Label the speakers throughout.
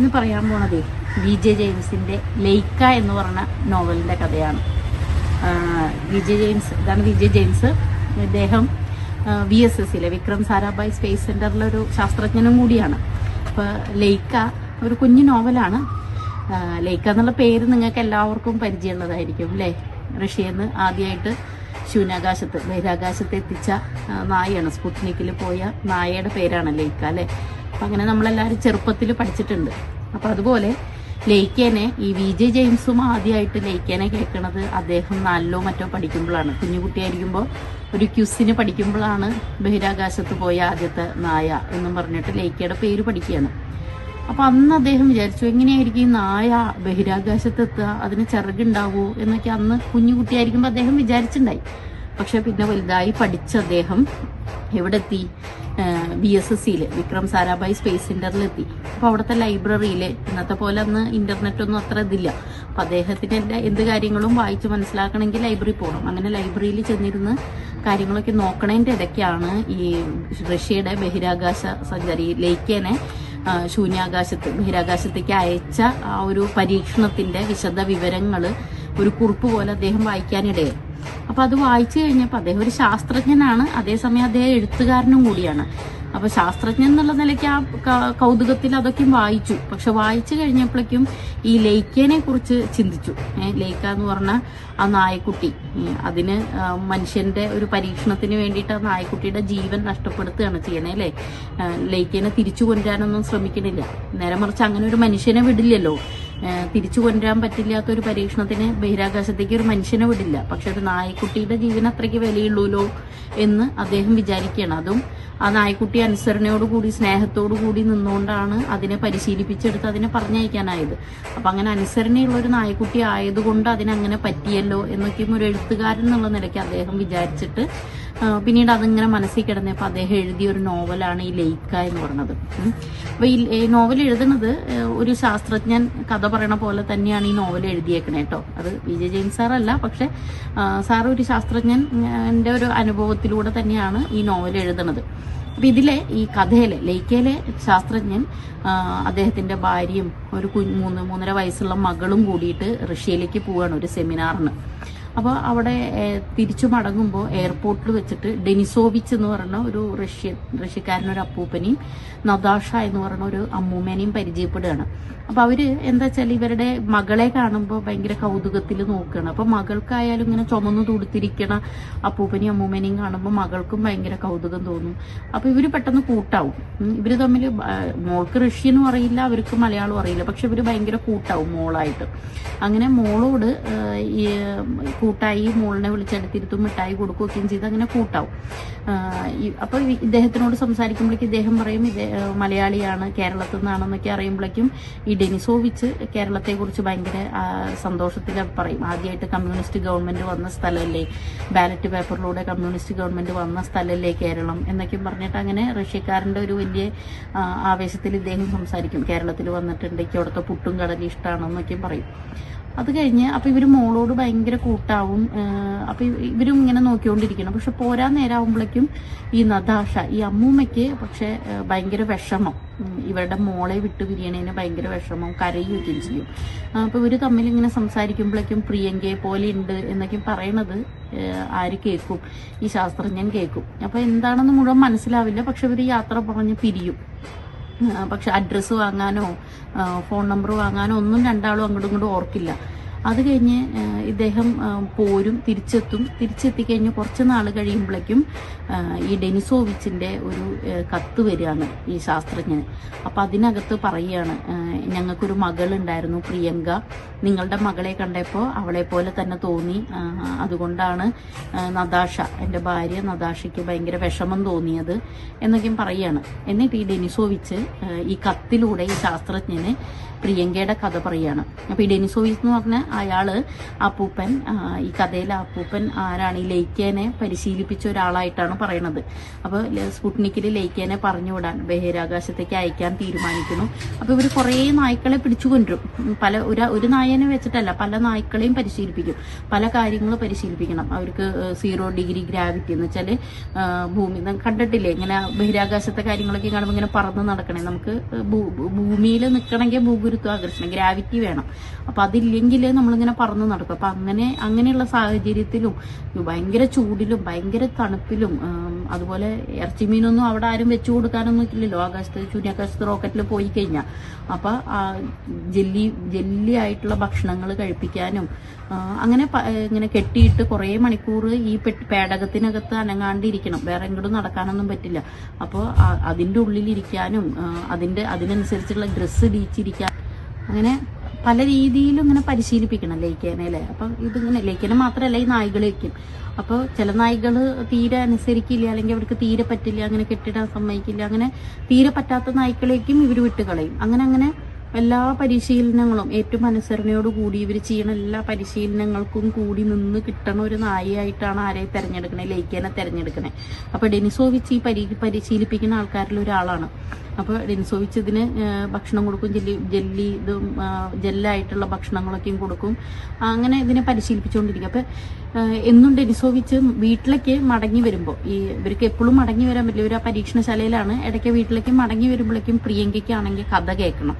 Speaker 1: ഇന്ന് പറയാൻ പോണതേ V J ജെയിംസിന്റെ ലെയ്ക്ക എന്ന് പറഞ്ഞ നോവലിന്റെ കഥയാണ്. വി ജെ ജെയിംസ് ഇതാണ് വി ജെ ജെയിംസ്. ഇദ്ദേഹം വി എസ് എസ് സിയിലെ വിക്രം സാരാഭായ് സ്പേസ് സെന്ററിലെ ഒരു ശാസ്ത്രജ്ഞനും കൂടിയാണ്. അപ്പോൾ ലെയ്ക്ക ഒരു കുഞ്ഞു നോവലാണ്. ലൈക്ക എന്നുള്ള പേര് നിങ്ങൾക്ക് എല്ലാവർക്കും പരിചയമുള്ളതായിരിക്കും അല്ലേ റഷ്യന്ന് ആദ്യമായിട്ട് ശൂന്യാകാശത്ത് ബഹിരാകാശത്ത് എത്തിച്ച നായയാണ്. സ്പുട്നിക്കിൽ പോയ നായയുടെ പേരാണ് ലെയ്ക്ക അല്ലേ അപ്പം അങ്ങനെ നമ്മളെല്ലാവരും ചെറുപ്പത്തിൽ പഠിച്ചിട്ടുണ്ട്. അപ്പം അതുപോലെ ലെയ്ക്കേനെ ഈ വി ജെ ജെയിംസും ആദ്യമായിട്ട് ലെയ്ക്കേനെ കേൾക്കണത് അദ്ദേഹം നാലിലോ മറ്റോ പഠിക്കുമ്പോഴാണ്. കുഞ്ഞുകുട്ടിയായിരിക്കുമ്പോൾ ഒരു ക്യുസിന് പഠിക്കുമ്പോഴാണ് ബഹിരാകാശത്ത് പോയ ആദ്യത്തെ നായ എന്നും പറഞ്ഞിട്ട് ലയിക്കയുടെ പേര് പഠിക്കുകയാണ്. അപ്പൊ അന്ന് അദ്ദേഹം വിചാരിച്ചു എങ്ങനെയായിരിക്കും ഈ നായ ബഹിരാകാശത്ത് എത്തുക അതിന് ചിറകുണ്ടാവോ? എന്നൊക്കെ അന്ന് കുഞ്ഞു കുട്ടിയായിരിക്കുമ്പോൾ അദ്ദേഹം വിചാരിച്ചിട്ടുണ്ടായി പക്ഷെ പിന്നെ വലുതായി പഠിച്ച അദ്ദേഹം എവിടെ എത്തി ബി എസ് എസ് സിയിൽ വിക്രം സാരാഭായ് സ്പേസ് സെന്ററിലെത്തി അപ്പോൾ അവിടുത്തെ ലൈബ്രറിയിൽ ഇന്നത്തെ പോലെ അന്ന് ഇന്റർനെറ്റ് ഒന്നും അത്ര ഇതില്ല. അപ്പോൾ അദ്ദേഹത്തിന് എല്ലാ എന്ത് കാര്യങ്ങളും വായിച്ച് മനസ്സിലാക്കണമെങ്കിൽ ലൈബ്രറി പോകണം അങ്ങനെ ലൈബ്രറിയിൽ ചെന്നിരുന്ന് കാര്യങ്ങളൊക്കെ നോക്കണതിന്റെ ഇടയ്ക്കാണ് ഈ റഷ്യയുടെ ബഹിരാകാശ സഞ്ചാരി ലേക്കേനെ ശൂന്യാകാശത്ത് ബഹിരാകാശത്തേക്ക് അയച്ച ആ ഒരു പരീക്ഷണത്തിന്റെ വിശദ വിവരങ്ങൾ ഒരു കുറിപ്പ് പോലെ അദ്ദേഹം വായിക്കാനിടയായി. അപ്പൊ അത് വായിച്ചു കഴിഞ്ഞപ്പോൾ അദ്ദേഹം ഒരു ശാസ്ത്രജ്ഞനാണ്. അതേസമയം അദ്ദേഹം എഴുത്തുകാരനും കൂടിയാണ്. അപ്പൊ ശാസ്ത്രജ്ഞൻ എന്നുള്ള നിലയ്ക്ക് ആ കൗതുകത്തിൽ അതൊക്കെ വായിച്ചു. പക്ഷെ വായിച്ചു കഴിഞ്ഞപ്പോഴേക്കും ഈ ലേക്കേനെ കുറിച്ച് ചിന്തിച്ചു. ലേക്ക എന്ന് പറഞ്ഞ ആ നായക്കുട്ടി അതിന് മനുഷ്യന്റെ ഒരു പരീക്ഷണത്തിന് വേണ്ടിയിട്ട് ആ നായക്കുട്ടിയുടെ ജീവൻ നഷ്ടപ്പെടുത്തുകയാണ് ചെയ്യണേ അല്ലേ? ഏഹ് തിരിച്ചു കൊണ്ടുവരാനൊന്നും ശ്രമിക്കണില്ല. നേരെ മറിച്ച് അങ്ങനെ ഒരു മനുഷ്യനെ വിടില്ലല്ലോ. തിരിച്ചു കൊണ്ടുവരാൻ പറ്റില്ലാത്ത ഒരു പരീക്ഷണത്തിന് ബഹിരാകാശത്തേക്ക് ഒരു മനുഷ്യനെ വിടില്ല. പക്ഷെ ഒരു നായക്കുട്ടിയുടെ ജീവൻ അത്രയ്ക്ക് വിലയുള്ളൂലോ എന്ന് അദ്ദേഹം വിചാരിക്കുകയാണ്. അതും ആ നായക്കുട്ടി അനുസരണയോടുകൂടി സ്നേഹത്തോടുകൂടി നിന്നുകൊണ്ടാണ് അതിനെ പരിശീലിപ്പിച്ചെടുത്ത് അതിനെ പറഞ്ഞയക്കാനായത്. അപ്പൊ അങ്ങനെ അനുസരണയുള്ള ഒരു നായക്കുട്ടി ആയതുകൊണ്ട് അതിനങ്ങനെ പറ്റിയല്ലോ എന്നൊക്കെയും ഒരു എഴുത്തുകാരൻ എന്നുള്ള നിലയ്ക്ക് അദ്ദേഹം വിചാരിച്ചിട്ട് പിന്നീട് അതിങ്ങനെ മനസ്സിൽ കിടന്നപ്പോൾ അദ്ദേഹം എഴുതിയ ഒരു നോവലാണ് ഈ ലൈക്ക എന്ന് പറഞ്ഞത്. അപ്പോൾ അപ്പൊ ഈ നോവൽ എഴുതുന്നത് ഒരു ശാസ്ത്രജ്ഞൻ കഥ പറയണ പോലെ തന്നെയാണ് ഈ നോവൽ എഴുതിയേക്കണേ കേട്ടോ അത് വി ജെ ജെയിംസ് സാറല്ല പക്ഷെ സാർ ഒരു ശാസ്ത്രജ്ഞൻ എന്റെ ഒരു അനുഭവത്തിലൂടെ തന്നെയാണ് ഈ നോവൽ എഴുതണത്. അപ്പൊ ഇതിലെ ഈ കഥയിലെ ലേക്കയിലെ ശാസ്ത്രജ്ഞൻ അദ്ദേഹത്തിന്റെ ഭാര്യയും ഒരു കുഞ്ഞ് മൂന്ന് മൂന്നര വയസ്സുള്ള മകളും കൂടിയിട്ട് റഷ്യയിലേക്ക് പോവുകയാണ് ഒരു സെമിനാറിന്. അപ്പോൾ അവിടെ തിരിച്ചു മടങ്ങുമ്പോൾ എയർപോർട്ടിൽ വെച്ചിട്ട് ഡെനിസോവിച്ച് എന്ന് പറയുന്ന ഒരു റഷ്യൻ റഷ്യക്കാരനൊരു അപ്പൂപ്പനെയും നദാഷ എന്ന് പറയുന്ന ഒരു അമ്മൂമ്മേനെയും പരിചയപ്പെടുകയാണ്. അപ്പോൾ അവർ എന്താ വെച്ചാൽ ഇവരുടെ മകളെ കാണുമ്പോൾ ഭയങ്കര കൗതുകത്തിൽ നോക്കുകയാണ്. അപ്പോൾ മകൾക്കായാലും ഇങ്ങനെ ചുമന്നു തുടുത്തിരിക്കണ അപ്പൂപ്പനെയും അമ്മൂമ്മേനെയും കാണുമ്പോൾ മകൾക്കും ഭയങ്കര കൗതുകം തോന്നും. അപ്പോൾ ഇവർ പെട്ടെന്ന് കൂട്ടാവും. ഇവർ തമ്മിൽ മോൾക്ക് റഷ്യനും അറിയില്ല അവർക്ക് മലയാളം അറിയില്ല. പക്ഷെ ഇവർ ഭയങ്കര കൂട്ടാവും മോളായിട്ട്. അങ്ങനെ മോളോട് കൂട്ടായി മോളിനെ വിളിച്ചെടുത്തിരുത്തും മിഠായി കൊടുക്കുകയൊക്കെയും ചെയ്ത് അങ്ങനെ കൂട്ടാവും. അപ്പോൾ ഇദ്ദേഹത്തിനോട് സംസാരിക്കുമ്പോഴേക്കും ഇദ്ദേഹം പറയും മലയാളിയാണ് കേരളത്തിൽ നിന്നാണെന്നൊക്കെ അറിയുമ്പോഴേക്കും ഈ ഡെനിസോവിച്ച് കേരളത്തെ കുറിച്ച് ഭയങ്കര സന്തോഷത്തിൽ പറയും. ആദ്യമായിട്ട് കമ്മ്യൂണിസ്റ്റ് ഗവൺമെന്റ് വന്ന സ്ഥലമല്ലേ ബാലറ്റ് പേപ്പറിലൂടെ കമ്മ്യൂണിസ്റ്റ് ഗവൺമെന്റ് വന്ന സ്ഥലമല്ലേ കേരളം? എന്നൊക്കെ പറഞ്ഞിട്ട് അങ്ങനെ റഷ്യക്കാരന്റെ ഒരു വലിയ ആവേശത്തിൽ ഇദ്ദേഹം സംസാരിക്കും. കേരളത്തിൽ വന്നിട്ടുണ്ടെങ്കിൽ അവിടുത്തെ പുട്ടും കടലും ഇഷ്ടമാണെന്നൊക്കെയും പറയും. അത് കഴിഞ്ഞ് അപ്പൊ ഇവർ മോളോട് ഭയങ്കര കൂട്ടാവും അപ്പോൾ അപ്പൊ ഇവ- ഇവരും ഇങ്ങനെ നോക്കിക്കൊണ്ടിരിക്കണം. പക്ഷെ പോരാ നേരാവുമ്പോഴേക്കും ഈ നദാഷ ഈ അമ്മൂമ്മയ്ക്ക് പക്ഷെ ഭയങ്കര വിഷമം. ഇവരുടെ മോളെ വിട്ടു പിരിയണേന് ഭയങ്കര വിഷമം കരയുകയും ചെയ്യും. അപ്പോൾ അപ്പൊ ഇവർ തമ്മിൽ ഇങ്ങനെ സംസാരിക്കുമ്പോഴേക്കും പ്രിയങ്കയെ പോലെ ഉണ്ട് എന്നൊക്കെ പറയണത് ആര് കേൾക്കും ഈ ശാസ്ത്രജ്ഞൻ കേൾക്കും അപ്പൊ എന്താണെന്ന് മുഴുവൻ മനസ്സിലാവില്ല. പക്ഷെ ഇവർ യാത്ര പറഞ്ഞ് പിരിയും. പക്ഷെ അഡ്രസ്സ് വാങ്ങാനോ ഫോൺ നമ്പർ വാങ്ങാനോ ഒന്നും രണ്ടാളും അങ്ങോട്ടും ഇങ്ങോട്ടും ഓർക്കില്ല. അത് കഴിഞ്ഞ് ഇദ്ദേഹം പോരും തിരിച്ചെത്തും. തിരിച്ചെത്തിക്കഴിഞ്ഞ് കുറച്ച് നാൾ കഴിയുമ്പോഴേക്കും ഈ ഡെനിസോവിച്ചിന്റെ ഒരു കത്ത് വരികയാണ് ഈ ശാസ്ത്രജ്ഞന്. അപ്പം അതിനകത്ത് പറയുകയാണ് ഞങ്ങൾക്കൊരു മകളുണ്ടായിരുന്നു പ്രിയങ്ക. നിങ്ങളുടെ മകളെ കണ്ടപ്പോൾ അവളെ പോലെ തന്നെ തോന്നി. അതുകൊണ്ടാണ് നദാഷ എന്റെ ഭാര്യ നദാഷയ്ക്ക് ഭയങ്കര വിഷമം തോന്നിയത് എന്നൊക്കെയും പറയുകയാണ്. എന്നിട്ട് ഈ ഡെനിസോവിച്ച് ഈ കത്തിലൂടെ ഈ ശാസ്ത്രജ്ഞന് പ്രിയങ്കയുടെ കഥ പറയാണ്. അപ്പൊ ഈ ഡെനിസോയിസ് എന്ന് പറഞ്ഞ അയാൾ അപ്പൂപ്പൻ ഈ കഥയിലെ അപ്പൂപ്പൻ ആരാണ്? ഈ ലൈക്കേനെ പരിശീലിപ്പിച്ച ഒരാളായിട്ടാണ് പറയണത്. അപ്പൊ സ്പുട്നിക്കിൽ ലൈക്കേനെ പറഞ്ഞുവിടാൻ ബഹിരാകാശത്തേക്ക് അയക്കാൻ തീരുമാനിക്കുന്നു. അപ്പൊ ഇവർ കുറേ നായ്ക്കളെ പിടിച്ചു കൊണ്ടുവരും. പല ഒരു ഒരു നായനെ വെച്ചിട്ടല്ല പല നായ്ക്കളെയും പരിശീലിപ്പിക്കും. പല കാര്യങ്ങളും പരിശീലിപ്പിക്കണം. അവർക്ക് സീറോ ഡിഗ്രി ഗ്രാവിറ്റി എന്ന് വെച്ചാൽ ഭൂമി കണ്ടിട്ടില്ലേ? ഇങ്ങനെ ബഹിരാകാശത്തെ കാര്യങ്ങളൊക്കെ കാണുമ്പോൾ ഇങ്ങനെ പറന്ന് നടക്കണേ. നമുക്ക് ഭൂമിയിൽ നിൽക്കണമെങ്കിൽ ഭൂഗുരുത്വാകർഷണം ഗ്രാവിറ്റി വേണം. അപ്പൊ അതില്ലെങ്കിൽ നമ്മളിങ്ങനെ പറന്ന് നടക്കും. അപ്പൊ അങ്ങനെ അങ്ങനെയുള്ള സാഹചര്യത്തിലും ഭയങ്കര ചൂടിലും ഭയങ്കര തണുപ്പിലും അതുപോലെ ഇറച്ചി മീനൊന്നും അവിടെ ആരും വെച്ചു കൊടുക്കാനൊന്നും ഇല്ലല്ലോ ആകാശത്ത് ശൂന്യാകാശത്ത് റോക്കറ്റിൽ പോയി കഴിഞ്ഞാൽ അപ്പൊ ജെല്ലി ജെല്ലി ആയിട്ടുള്ള ഭക്ഷണങ്ങൾ കഴിപ്പിക്കാനും അങ്ങനെ ഇങ്ങനെ കെട്ടിയിട്ട് കുറേ മണിക്കൂർ ഈ പേടകത്തിനകത്ത് അനങ്ങാണ്ടിരിക്കണം. വേറെ എങ്ങോട്ടും നടക്കാനൊന്നും പറ്റില്ല. അപ്പോൾ അതിന്റെ ഉള്ളിലിരിക്കാനും അതിന്റെ അതിനനുസരിച്ചുള്ള ഡ്രസ്സ് ഡീച്ചിരിക്കാൻ അങ്ങനെ പല രീതിയിലും ഇങ്ങനെ പരിശീലിപ്പിക്കണം ലയിക്കാനെ അല്ലേ അപ്പം ഇതിങ്ങനെ ലയിക്കാനെ മാത്രമല്ല ഈ നായ്കൾ വെക്കും അപ്പോൾ ചില നായ്കൾ തീരെ അനുസരിക്കില്ല അല്ലെങ്കിൽ അവർക്ക് തീരെ പറ്റില്ല അങ്ങനെ കെട്ടിടാൻ സമ്മതിക്കില്ല അങ്ങനെ തീരെ പറ്റാത്ത നായ്ക്കളേക്കും ഇവർ വിട്ട് കളയും അങ്ങനെ അങ്ങനെ എല്ലാ പരിശീലനങ്ങളും ഏറ്റവും അനുസരണയോട് കൂടി ഇവർ ചെയ്യണ എല്ലാ പരിശീലനങ്ങൾക്കും കൂടി നിന്ന് കിട്ടണ ഒരു നായയായിട്ടാണ് ആരെ തിരഞ്ഞെടുക്കണേ ലയിക്കാനെ തിരഞ്ഞെടുക്കണേ. അപ്പൊ ഡെനിസോവിച്ച് ഈ പരി പരിശീലിപ്പിക്കുന്ന ആൾക്കാരിൽ ഒരാളാണ്. അപ്പോൾ ഡെനിസോവിച്ച് ഇതിന് ഭക്ഷണം കൊടുക്കും ജെല്ലി ജെല്ലി ഇതും ജെല്ലായിട്ടുള്ള ഭക്ഷണങ്ങളൊക്കെയും കൊടുക്കും. അങ്ങനെ ഇതിനെ പരിശീലിപ്പിച്ചുകൊണ്ടിരിക്കും അപ്പൊ എന്നും ഡെനിസോവിച്ച് വീട്ടിലേക്ക് മടങ്ങി വരുമ്പോൾ ഈ ഇവർക്ക് എപ്പോഴും മടങ്ങി വരാൻ പറ്റില്ല. ഇവർ ആ പരീക്ഷണശാലയിലാണ്. ഇടയ്ക്ക് വീട്ടിലേക്ക് മടങ്ങി വരുമ്പോഴേക്കും പ്രിയങ്കയ്ക്കാണെങ്കിൽ കഥ കേൾക്കണം.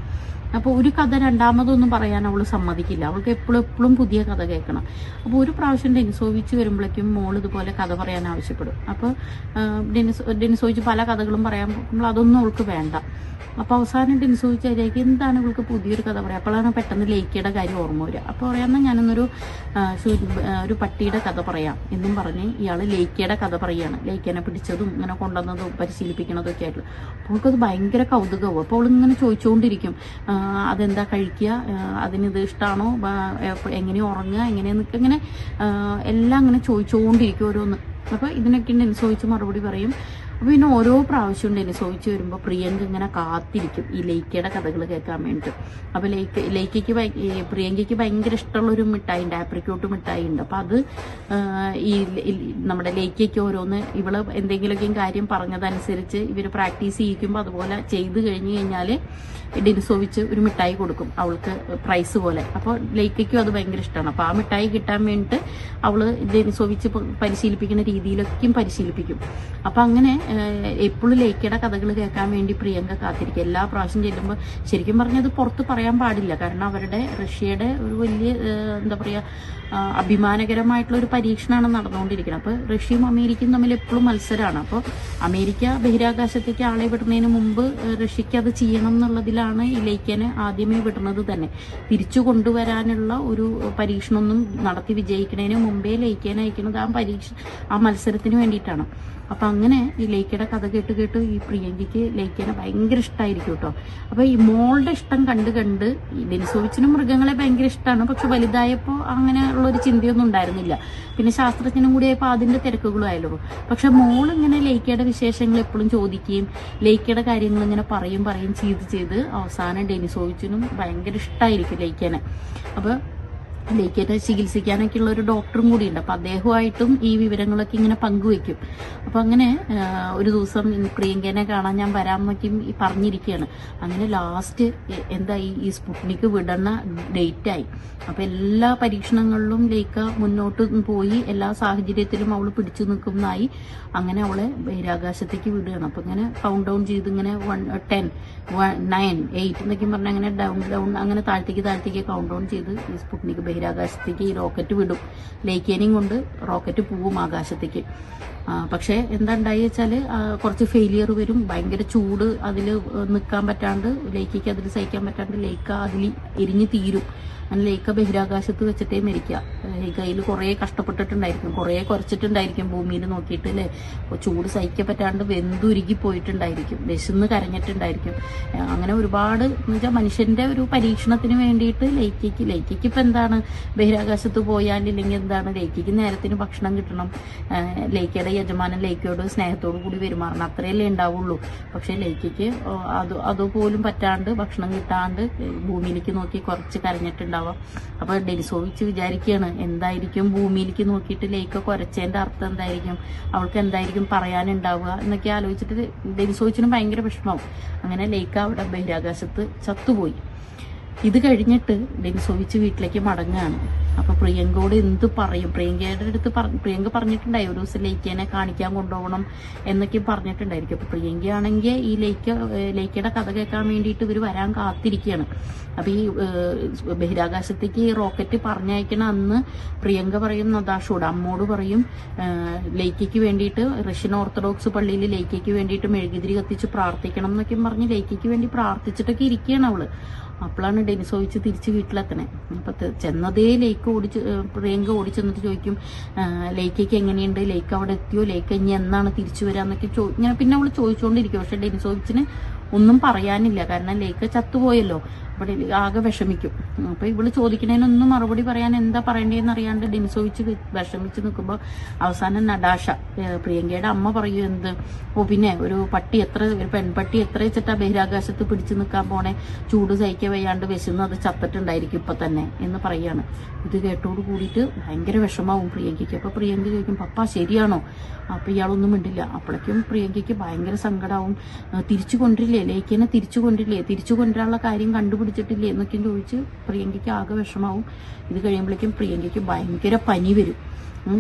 Speaker 1: അപ്പോൾ ഒരു കഥ രണ്ടാമതൊന്നും പറയാൻ അവൾ സമ്മതിക്കില്ല. അവൾക്ക് എപ്പോഴും എപ്പോഴും പുതിയ കഥ കേൾക്കണം. അപ്പോൾ ഒരു പ്രാവശ്യം ഡെനിസോവിച്ച് വരുമ്പോഴേക്കും മോൾ ഇതുപോലെ കഥ പറയാൻ ആവശ്യപ്പെടും. അപ്പോൾ ഡെനിസോ ഡെനിസോവിച്ച് പല കഥകളും പറയാൻ നമ്മൾ അതൊന്നും അവൾക്ക് വേണ്ട. അപ്പോൾ അവസാനം ഡെനിസോവിച്ച് അതിലേക്ക് എന്താണ് ഇവൾക്ക് പുതിയൊരു കഥ പറയുക അപ്പോഴാണ് പെട്ടെന്ന് ലേക്കിയുടെ കാര്യം ഓർമ്മ വരിക. അപ്പോൾ പറയാമെന്ന് ഞാനൊന്നൊരു ഒരു പട്ടിയുടെ കഥ പറയാം. എന്നും പറഞ്ഞ് ഇയാൾ ലേക്കിയുടെ കഥ പറയുകയാണ്. ലേക്കനെ പിടിച്ചതും ഇങ്ങനെ കൊണ്ടുവന്നതും പരിശീലിപ്പിക്കണതും ഒക്കെ ആയിട്ടുള്ള. അപ്പോൾ അവൾക്കത് ഭയങ്കര കൗതുകവും. അപ്പോൾ അവളിങ്ങനെ ചോദിച്ചുകൊണ്ടിരിക്കും അതെന്താ കഴിക്കുക? അതിനിത് ഇഷ്ടമാണോ എങ്ങനെ ഉറങ്ങുക? എങ്ങനെയെന്നൊക്കെ ഇങ്ങനെ എല്ലാം അങ്ങനെ ചോദിച്ചുകൊണ്ടിരിക്കും ഓരോന്ന്. അപ്പോൾ ഇതിനൊക്കെ ഡെനിസോവിച്ച് മറുപടി പറയും. അപ്പോൾ പിന്നെ ഓരോ പ്രാവശ്യം ഉണ്ട് എന്നെ ചോദിച്ചു വരുമ്പോൾ പ്രിയങ്ക ഇങ്ങനെ കാത്തിരിക്കും ഈ ലൈക്കയുടെ കഥകൾ കേൾക്കാൻ വേണ്ടിയിട്ട് അപ്പോൾ ലൈക്ക ലൈക്കയ്ക്ക് പ്രിയങ്കയ്ക്ക് ഭയങ്കര ഇഷ്ടമുള്ള ഒരു മിഠായി ഉണ്ട് ആപ്രിക്കോട്ട് മിഠായി ഉണ്ട്. അപ്പോൾ അത് ഈ നമ്മുടെ ലൈക്കയ്ക്ക് ഓരോന്ന് ഇവൾ എന്തെങ്കിലുമൊക്കെ കാര്യം പറഞ്ഞതനുസരിച്ച് ഇവർ പ്രാക്ടീസ് ചെയ്യിക്കുമ്പോൾ അതുപോലെ ചെയ്ത് കഴിഞ്ഞു കഴിഞ്ഞാൽ ഡിനിസോവിച്ച് ഒരു മിഠായി കൊടുക്കും അവൾക്ക് പ്രൈസ് പോലെ. അപ്പോൾ ലൈക്കയ്ക്കും അത് ഭയങ്കര ഇഷ്ടമാണ് അപ്പോൾ ആ മിഠായി കിട്ടാൻ വേണ്ടിയിട്ട് അവൾ ഡിനിസോവിച്ച് പരിശീലിപ്പിക്കുന്ന രീതിയിലൊക്കെയും പരിശീലിപ്പിക്കും. അപ്പോൾ അങ്ങനെ എപ്പോഴും ലേക്കയുടെ കഥകൾ കേൾക്കാൻ വേണ്ടി പ്രിയങ്ക കാത്തിരിക്കുക എല്ലാ പ്രാവശ്യം ചെല്ലുമ്പോൾ ശരിക്കും പറഞ്ഞത് പുറത്ത് പറയാൻ പാടില്ല. കാരണം അവരുടെ റഷ്യയുടെ ഒരു വലിയ എന്താ പറയുക അഭിമാനകരമായിട്ടുള്ള ഒരു പരീക്ഷണമാണ് നടന്നുകൊണ്ടിരിക്കുന്നത്. അപ്പോൾ റഷ്യയും അമേരിക്കയും തമ്മിൽ എപ്പോഴും മത്സരമാണ് അപ്പോൾ അമേരിക്ക ബഹിരാകാശത്തേക്ക് ആളെ വിടുന്നതിന് മുമ്പ് റഷ്യയ്ക്ക് അത് ചെയ്യണം എന്നുള്ളതിലാണ് ഈ ലേഖ്യനെ ആദ്യമേ വിടുന്നത് തന്നെ. തിരിച്ചു കൊണ്ടുവരാനുള്ള ഒരു പരീക്ഷണമൊന്നും നടത്തി വിജയിക്കുന്നതിന് മുമ്പേ ലേക്കനെ അയക്കുന്നത് ആ പരീക്ഷ ആ മത്സരത്തിന് വേണ്ടിയിട്ടാണ്. അപ്പൊ അങ്ങനെ ഈ ലൈക്കയുടെ കഥ കേട്ട് കേട്ട് ഈ പ്രിയങ്കയ്ക്ക് ലേക്കനെ ഭയങ്കര ഇഷ്ടമായിരിക്കും കേട്ടോ അപ്പൊ ഈ മോളുടെ ഇഷ്ടം കണ്ട് കണ്ട് ഈ ഡെനിസോവിച്ചിനും മൃഗങ്ങളെ ഭയങ്കര ഇഷ്ടമാണ് പക്ഷെ വലുതായപ്പോൾ അങ്ങനെ ഉള്ള ഒരു ചിന്തയൊന്നും ഉണ്ടായിരുന്നില്ല. പിന്നെ ശാസ്ത്രജ്ഞനും കൂടി ആയപ്പോൾ തിരക്കുകളും ആയാലും പക്ഷെ മോൾ ഇങ്ങനെ ലൈക്കയുടെ വിശേഷങ്ങൾ എപ്പോഴും ചോദിക്കുകയും ലൈക്കയുടെ കാര്യങ്ങൾ ഇങ്ങനെ പറയും പറയും ചെയ്ത് ചെയ്ത് അവസാനം ഡെനിസോവിച്ചിനും ഭയങ്കര ഇഷ്ടമായിരിക്കും ലേക്കനെ അപ്പൊ ലേക്കനെ ചികിത്സിക്കാനൊക്കെ ഉള്ള ഒരു ഡോക്ടറും കൂടി ഉണ്ട് അപ്പൊ അദ്ദേഹമായിട്ടും ഈ വിവരങ്ങളൊക്കെ ഇങ്ങനെ പങ്കുവെക്കും അപ്പൊ അങ്ങനെ ഒരു ദിവസം പ്രിയങ്കനെ കാണാൻ ഞാൻ വരാമെന്നൊക്കെയും പറഞ്ഞിരിക്കുകയാണ്. അങ്ങനെ ലാസ്റ്റ് എന്താ ഈ സ്പുട്നിക്ക് വിടണ ഡേറ്റായി. അപ്പൊ എല്ലാ പരീക്ഷണങ്ങളിലും ലേക്ക മുന്നോട്ട് പോയി എല്ലാ സാഹചര്യത്തിലും അവൾ പിടിച്ചു നിൽക്കുന്നതായി അങ്ങനെ അവളെ ബഹിരാകാശത്തേക്ക് വിടുകയാണ്. അപ്പൊ ഇങ്ങനെ കൗണ്ട് ഡൗൺ ചെയ്ത് ഇങ്ങനെ വൺ ടെൻ നയൻ എയ്റ്റ് എന്നൊക്കെ പറഞ്ഞാൽ അങ്ങനെ ഡൗൺ ഡൗൺ അങ്ങനെ താഴത്തേക്ക് താഴത്തേക്ക് കൗണ്ട് ഡൗൺ ചെയ്ത് ഈ സ്പുട്നിക്ക് ബഹിരാകാശത്തേക്ക് ഈ റോക്കറ്റ് വിടും. ലേക്കേനിങ് കൊണ്ട് റോക്കറ്റ് പോവും ആകാശത്തേക്ക്. പക്ഷേ എന്താ ഉണ്ടായി വെച്ചാൽ കുറച്ച് ഫെയിലിയർ വരും. ഭയങ്കര ചൂട് അതിൽ നിൽക്കാൻ പറ്റാണ്ട് ലേക്കയ്ക്ക് അതിൽ സഹിക്കാൻ പറ്റാണ്ട് ലേക്ക അതിൽ എരിഞ്ഞ് തീരും. അങ്ങനെ ലേക്ക ബഹിരാകാശത്ത് വെച്ചിട്ടേ മരിക്കുക കയ്യിൽ കുറേ കഷ്ടപ്പെട്ടിട്ടുണ്ടായിരിക്കും. കുറേ കുറച്ചിട്ടുണ്ടായിരിക്കും ഭൂമിയിൽ നോക്കിയിട്ട് അല്ലേ? ചൂട് സഹിക്കാൻ പറ്റാണ്ട് വെന്തുരുകി പോയിട്ടുണ്ടായിരിക്കും. വിശന്ന് കരഞ്ഞിട്ടുണ്ടായിരിക്കും. അങ്ങനെ ഒരുപാട് എന്ന് വെച്ചാൽ മനുഷ്യന്റെ ഒരു പരീക്ഷണത്തിന് വേണ്ടിയിട്ട് ലേക്കയ്ക്ക് ലേക്കയ്ക്ക് ഇപ്പം എന്താണ്? ബഹിരാകാശത്ത് പോയാൽ ഇല്ലെങ്കിൽ എന്താണ്? ലേക്കയ്ക്ക് നേരത്തിന് ഭക്ഷണം കിട്ടണം. ലേക്കയുടെ ലേക്കയുടെ യജമാനൻ ലൈക്കയോട് സ്നേഹത്തോടു കൂടി പെരുമാറണം. അത്രയല്ലേ ഉണ്ടാവുള്ളൂ. പക്ഷെ ലൈക്കയ്ക്ക് അത് അതുപോലും പറ്റാണ്ട് ഭക്ഷണം കിട്ടാണ്ട് ഭൂമിയിലേക്ക് നോക്കി കുറച്ച് കരഞ്ഞിട്ടുണ്ടാവാം. അപ്പൊ ഡെലിസോവിച്ച് വിചാരിക്കുകയാണ് എന്തായിരിക്കും ഭൂമിയിലേക്ക് നോക്കിയിട്ട് ലൈക്ക കുറച്ചതിന്റെ അർത്ഥം എന്തായിരിക്കും? അവൾക്ക് എന്തായിരിക്കും പറയാനുണ്ടാവുക എന്നൊക്കെ ആലോചിച്ചിട്ട് ഡെലിസോവിച്ചിനും ഭയങ്കര വിഷമാവും അങ്ങനെ ലൈക്ക അവിടെ ബഹിരാകാശത്ത് ചത്തുപോയി. ഇത് കഴിഞ്ഞിട്ട് ഡെൻസോവിച്ച് വീട്ടിലേക്ക് മടങ്ങുകയാണ്. അപ്പൊ പ്രിയങ്കയോട് എന്ത് പറയും? പ്രിയങ്കയുടെ അടുത്ത് പ്രിയങ്ക പറഞ്ഞിട്ടുണ്ടായി ഒരു ദിവസം ലേക്കേനെ കാണിക്കാൻ കൊണ്ടുപോകണം എന്നൊക്കെ പറഞ്ഞിട്ടുണ്ടായിരിക്കും. അപ്പൊ പ്രിയങ്കയാണെങ്കിൽ ഈ ലൈക്ക ലൈക്കയുടെ കഥ കേൾക്കാൻ വേണ്ടിയിട്ട് ഇവർ വരാൻ കാത്തിരിക്കുകയാണ്. അപ്പൊ ഈ ബഹിരാകാശത്തേക്ക് ഈ റോക്കറ്റ് പറഞ്ഞയക്കണ അന്ന് പ്രിയങ്ക പറയും നദാഷോട് അമ്മോട് പറയും ലേക്കയ്ക്ക് വേണ്ടിയിട്ട് റഷ്യൻ ഓർത്തഡോക്സ് പള്ളിയിൽ ലൈക്കയ്ക്ക് വേണ്ടിയിട്ട് മെഴുകുതിരി കത്തിച്ച് പ്രാർത്ഥിക്കണം എന്നൊക്കെ പറഞ്ഞ് ലൈക്കയ്ക്ക് വേണ്ടി പ്രാർത്ഥിച്ചിട്ടൊക്കെ ഇരിക്കുകയാണ് അവൾ. അപ്പോഴാണ് ഡെനിസോയിച്ച് തിരിച്ച് വീട്ടിലെത്തണേ. അപ്പൊ ചെന്നതേ ലേക്ക് ഓടിച്ച് പ്രിയങ്ക ഓടിച്ചെന്നിട്ട് ചോദിക്കും ലേക്കേക്ക് എങ്ങനെയുണ്ട്? ലേക്ക് അവിടെ എത്തിയോ? ലേക്ക് ഇനി എന്നാണ് തിരിച്ചു വരാന്നൊക്കെ ചോ ഇങ്ങനെ പിന്നെ അവൾ ചോദിച്ചുകൊണ്ടിരിക്കും പക്ഷെ ഡെനിസോയിച്ചിന് ഒന്നും പറയാനില്ല. കാരണം ലേക്ക് ചത്തുപോയല്ലോ. അപ്പൊ എനിക്ക് ആകെ വിഷമിക്കും. അപ്പൊ ഇവൾ ചോദിക്കണേനൊന്നും മറുപടി പറയാൻ എന്താ പറയണ്ടേന്ന് അറിയാണ്ട് ഡെനിസോയിച്ച് വി- വിഷമിച്ച് നിൽക്കുമ്പോൾ അവസാനം നടാഷ പ്രിയങ്കയുടെ അമ്മ പറയൂ എന്ത്? ഓ പിന്നെ ഒരു പട്ടി എത്ര ഒരു പെൺപട്ടി എത്ര വെച്ചിട്ടാ ബഹിരാകാശത്ത് പിടിച്ചു നിൽക്കാൻ പോണേ? ചൂട് സഹിക്കാൻ വയ്യാണ്ട് വിശന്ന് അത് ചത്തിട്ടുണ്ടായിരിക്കും ഇപ്പൊ തന്നെ എന്ന് പറയാണ്. ഇത് കേട്ടോട് കൂടിയിട്ട് ഭയങ്കര വിഷമാവും പ്രിയങ്കയ്ക്ക്. അപ്പൊ പ്രിയങ്ക ചോദിക്കും പപ്പ ശരിയാണോ? അപ്പൊ ഇയാളൊന്നും മിണ്ടില്ല. അപ്പോഴേക്കും പ്രിയങ്കയ്ക്ക് ഭയങ്കര സങ്കടമാവും തിരിച്ചു കൊണ്ടില്ലേ ലേക്കിനെ തിരിച്ചു കൊണ്ടില്ലേ തിരിച്ചു കൊണ്ടുവരാനുള്ള കാര്യം കണ്ടുപിടിച്ചിട്ടില്ലേ എന്നൊക്കെ ചോദിച്ച് പ്രിയങ്കയ്ക്ക് ആകെ വിഷമാവും. ഇത് കഴിയുമ്പോഴേക്കും പ്രിയങ്കയ്ക്ക് ഭയങ്കര പനി വരും.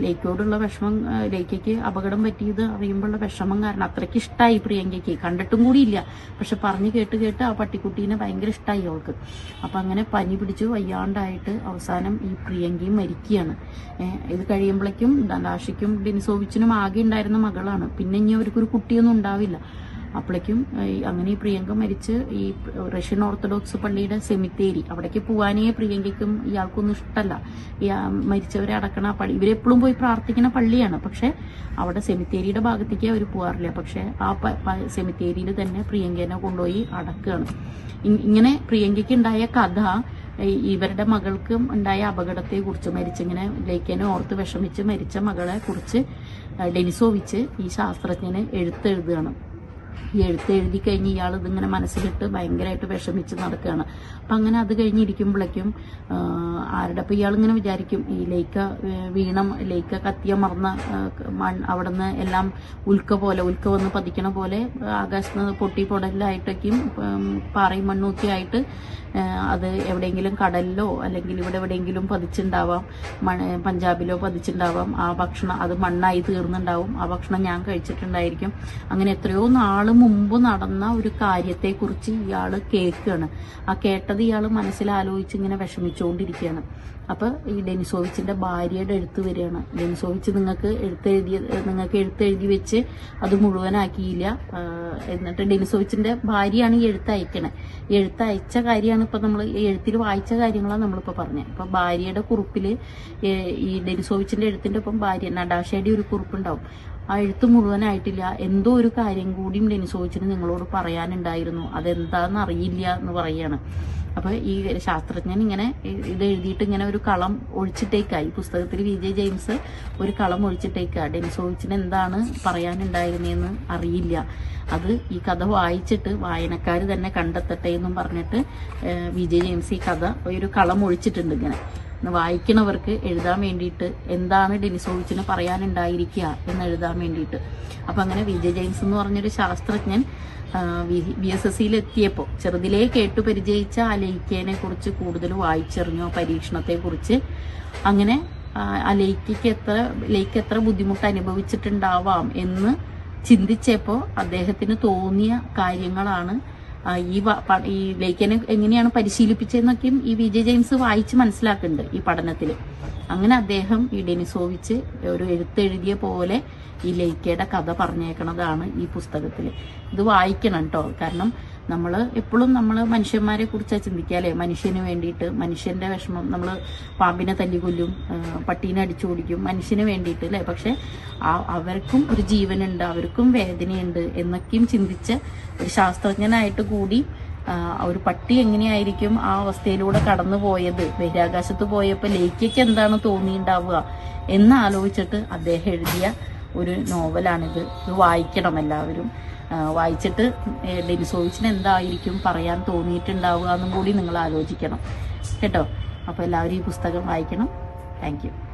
Speaker 1: ലേക്കോടുള്ള വിഷമം ലേക്കയ്ക്ക് അപകടം പറ്റിയത് അറിയുമ്പോഴുള്ള വിഷമം കാരണം അത്രയ്ക്ക് ഇഷ്ടമായി പ്രിയങ്കയ്ക്ക്. കണ്ടിട്ടും കൂടിയില്ല പക്ഷെ പറഞ്ഞു കേട്ട് കേട്ട് ആ പട്ടിക്കുട്ടീനെ ഭയങ്കര ഇഷ്ടമായി അവൾക്ക്. അപ്പം അങ്ങനെ പനി പിടിച്ചു വയ്യാണ്ടായിട്ട് അവസാനം ഈ പ്രിയങ്കയും മരിക്കുകയാണ്. ഇത് കഴിയുമ്പോഴേക്കും ദാശിക്കും ഡിനിസോവിച്ചിനും ആകെ ഉണ്ടായിരുന്ന മകളാണ്. പിന്നെ ഇനി അവർക്കൊരു കുട്ടിയൊന്നും ഉണ്ടാവില്ല. അപ്പോഴേക്കും അങ്ങനെ ഈ പ്രിയങ്ക മരിച്ച് ഈ റഷ്യൻ ഓർത്തഡോക്സ് പള്ളിയുടെ സെമിത്തേരി അവിടേക്ക് പോവാനേ പ്രിയങ്കയ്ക്കും ഇയാൾക്കൊന്നും ഇഷ്ടമല്ല മരിച്ചവരെ അടക്കണ പള്ളി ഇവരെപ്പോഴും പോയി പ്രാർത്ഥിക്കുന്ന പള്ളിയാണ്. പക്ഷെ അവിടെ സെമിത്തേരിയുടെ ഭാഗത്തേക്ക് അവർ പോകാറില്ല പക്ഷെ ആ സെമിത്തേരിയിൽ തന്നെ പ്രിയങ്കേനെ കൊണ്ടുപോയി അടക്കുകയാണ് ഇങ്ങനെ പ്രിയങ്കയ്ക്ക് ഉണ്ടായ കഥ ഇവരുടെ മകൾക്കും ഉണ്ടായ അപകടത്തെ കുറിച്ച് മരിച്ചിങ്ങനെ ലേഖനെ ഓർത്ത് വിഷമിച്ച് മരിച്ച മകളെ കുറിച്ച് ഡെനിസോവിച്ച് ഈ ശാസ്ത്രജ്ഞനെ എഴുത്തെഴുതുകയാണ്. എഴുത്ത് എഴുതി കഴിഞ്ഞ് ഇയാൾ ഇതിങ്ങനെ മനസ്സിലിട്ട് ഭയങ്കരമായിട്ട് വിഷമിച്ച് നടക്കുകയാണ് അപ്പം അങ്ങനെ അത് കഴിഞ്ഞിരിക്കുമ്പോഴേക്കും ആരുടെ അപ്പം ഇയാളിങ്ങനെ വിചാരിക്കും ഈ ലൈക്ക വീണം വീണം കത്തിയ മറന്ന മൺ അവിടെ നിന്ന് എല്ലാം ഉൽക്ക പോലെ ഉൽക്ക വന്ന് പതിക്കണ പോലെ ആകാശത്ത് നിന്ന് പൊട്ടി പൊടലായിട്ടൊക്കെയും പാറയും മണ്ണൊക്കെ ആയിട്ട് അത് എവിടെയെങ്കിലും കടലിലോ അല്ലെങ്കിൽ ഇവിടെ എവിടെയെങ്കിലും പതിച്ചുണ്ടാവാം മണ പഞ്ചാബിലോ പതിച്ചുണ്ടാവാം ആ ഭക്ഷണം അത് മണ്ണായി തീർന്നുണ്ടാവും ആ ഭക്ഷണം ഞാൻ കഴിച്ചിട്ടുണ്ടായിരിക്കും. അങ്ങനെ എത്രയോ നാൾ മുമ്പ് നടന്ന ഒരു കാര്യത്തെ കുറിച്ച് ഇയാൾ കേൾക്കുകയാണ്. ആ കേട്ടത് ഇയാൾ മനസ്സിൽ ആലോചിച്ച് ഇങ്ങനെ വിഷമിച്ചുകൊണ്ടിരിക്കുകയാണ്. അപ്പൊ ഈ ഡെനിസോവിച്ചിന്റെ ഭാര്യയുടെ എഴുത്ത് വരികയാണ്. ഡെനിസോവിച്ച് നിങ്ങൾക്ക് എഴുത്തെഴുതിയ നിങ്ങൾക്ക് എഴുത്തെഴുതി വെച്ച് അത് മുഴുവനാക്കിയില്ല. എന്നിട്ട് ഡെനിസോവിച്ചിന്റെ ഭാര്യയാണ് ഈ എഴുത്ത് അയക്കണേ. എഴുത്ത് അയച്ച കാര്യമാണ് ഇപ്പൊ നമ്മൾ എഴുത്തിൽ വായിച്ച കാര്യങ്ങളാണ് നമ്മളിപ്പോ പറഞ്ഞത് അപ്പൊ ഭാര്യയുടെ കുറിപ്പിൽ ഈ ഡെനിസോവിച്ചിന്റെ എഴുത്തിന്റെ ഒപ്പം ഭാര്യ നടാശയുടെ ഒരു കുറിപ്പുണ്ടാവും. ആ എഴുത്ത് മുഴുവനായിട്ടില്ല. എന്തോ ഒരു കാര്യം കൂടിയും ഡെനിസോവിച്ചിന് നിങ്ങളോട് പറയാനുണ്ടായിരുന്നു. അതെന്താന്ന് അറിയില്ല എന്ന് പറയാണ്. അപ്പൊ ഈ ശാസ്ത്രജ്ഞൻ ഇങ്ങനെ ഇത് എഴുതിയിട്ട് ഇങ്ങനെ ഒരു കളം ഒഴിച്ചിട്ടേക്കായി. പുസ്തകത്തിൽ വി. ജെ. ജെയിംസ് ഒരു കളം ഒഴിച്ചിട്ടേക്കാ. ഡെനിസോവിച്ചിന് എന്താണ് പറയാനുണ്ടായിരുന്നതെന്ന് അറിയില്ല. അത് ഈ കഥ വായിച്ചിട്ട് വായനക്കാർ തന്നെ കണ്ടെത്തട്ടെ എന്നും പറഞ്ഞിട്ട് വി. ജെ. ജെയിംസ് ഈ കഥ ഒരു കളം ഒഴിച്ചിട്ടുണ്ട് ഇങ്ങനെ. വായിക്കണവർക്ക് എഴുതാൻ വേണ്ടിയിട്ട് എന്താണ് ഡെനിസോവിച്ചിന് പറയാനുണ്ടായിരിക്കുക എന്ന് എഴുതാൻ വേണ്ടിയിട്ട്. അപ്പം അങ്ങനെ വിജയ് ജെയിംസ് എന്ന് പറഞ്ഞൊരു ശാസ്ത്രജ്ഞൻ ബി എസ് എസ് സിയിൽ എത്തിയപ്പോൾ ചെറുതിലേ കേട്ടു പരിചയിച്ച ആ കുറിച്ച് കൂടുതൽ വായിച്ചെറിഞ്ഞു പരീക്ഷണത്തെക്കുറിച്ച് പരീക്ഷണത്തെ കുറിച്ച്. അങ്ങനെ ആ എത്ര ലേക്ക് എത്ര ബുദ്ധിമുട്ട് അനുഭവിച്ചിട്ടുണ്ടാവാം എന്ന് ചിന്തിച്ചപ്പോൾ അദ്ദേഹത്തിന് തോന്നിയ കാര്യങ്ങളാണ് ഈ ഈ ലേഖനെ എങ്ങനെയാണ് പരിശീലിപ്പിച്ചതെന്നൊക്കെയും ഈ വി ജെ ജെയിംസ് വായിച്ച് മനസ്സിലാക്കുന്നുണ്ട് ഈ പഠനത്തിൽ അങ്ങനെ അദ്ദേഹം ഈ ഡെനിസോവിച്ച് ഒരു എഴുത്തെഴുതിയ പോലെ ഈ ലേഖയുടെ കഥ പറഞ്ഞേക്കണതാണ് ഈ പുസ്തകത്തിൽ ഇത് വായിക്കണം കേട്ടോ കാരണം നമ്മൾ എപ്പോഴും നമ്മൾ മനുഷ്യന്മാരെ കുറിച്ചാണ് ചിന്തിക്കുക അല്ലേ മനുഷ്യന് വേണ്ടിയിട്ട് മനുഷ്യന്റെ വിഷമം നമ്മൾ പാമ്പിനെ തല്ലിക്കൊല്ലും പട്ടീനെ അടിച്ചു ഓടിക്കും മനുഷ്യന് വേണ്ടിയിട്ട് അല്ലേ? പക്ഷെ അവർക്കും ഒരു ജീവനുണ്ട് അവർക്കും വേദനയുണ്ട് എന്നൊക്കെയും ചിന്തിച്ച് ഒരു ശാസ്ത്രജ്ഞനായിട്ട് കൂടി ഒരു പട്ടി എങ്ങനെയായിരിക്കും ആ അവസ്ഥയിലൂടെ കടന്നു പോയത്? ബഹിരാകാശത്ത് പോയപ്പോൾ ലേക്കയ്ക്ക് എന്താണ് തോന്നിയിട്ടുണ്ടാവുക എന്ന് ആലോചിച്ചിട്ട് അദ്ദേഹം എഴുതിയ ഒരു നോവലാണിത്. ഇത് വായിക്കണം എല്ലാവരും. വായിച്ചിട്ട് ഡെനിസോവിച്ചിന് എന്തായിരിക്കും പറയാൻ തോന്നിയിട്ടുണ്ടാവുക എന്നും കൂടി നിങ്ങൾ ആലോചിക്കണം. കേട്ടോ? അപ്പോൾ എല്ലാവരും ഈ പുസ്തകം വായിക്കണം. താങ്ക്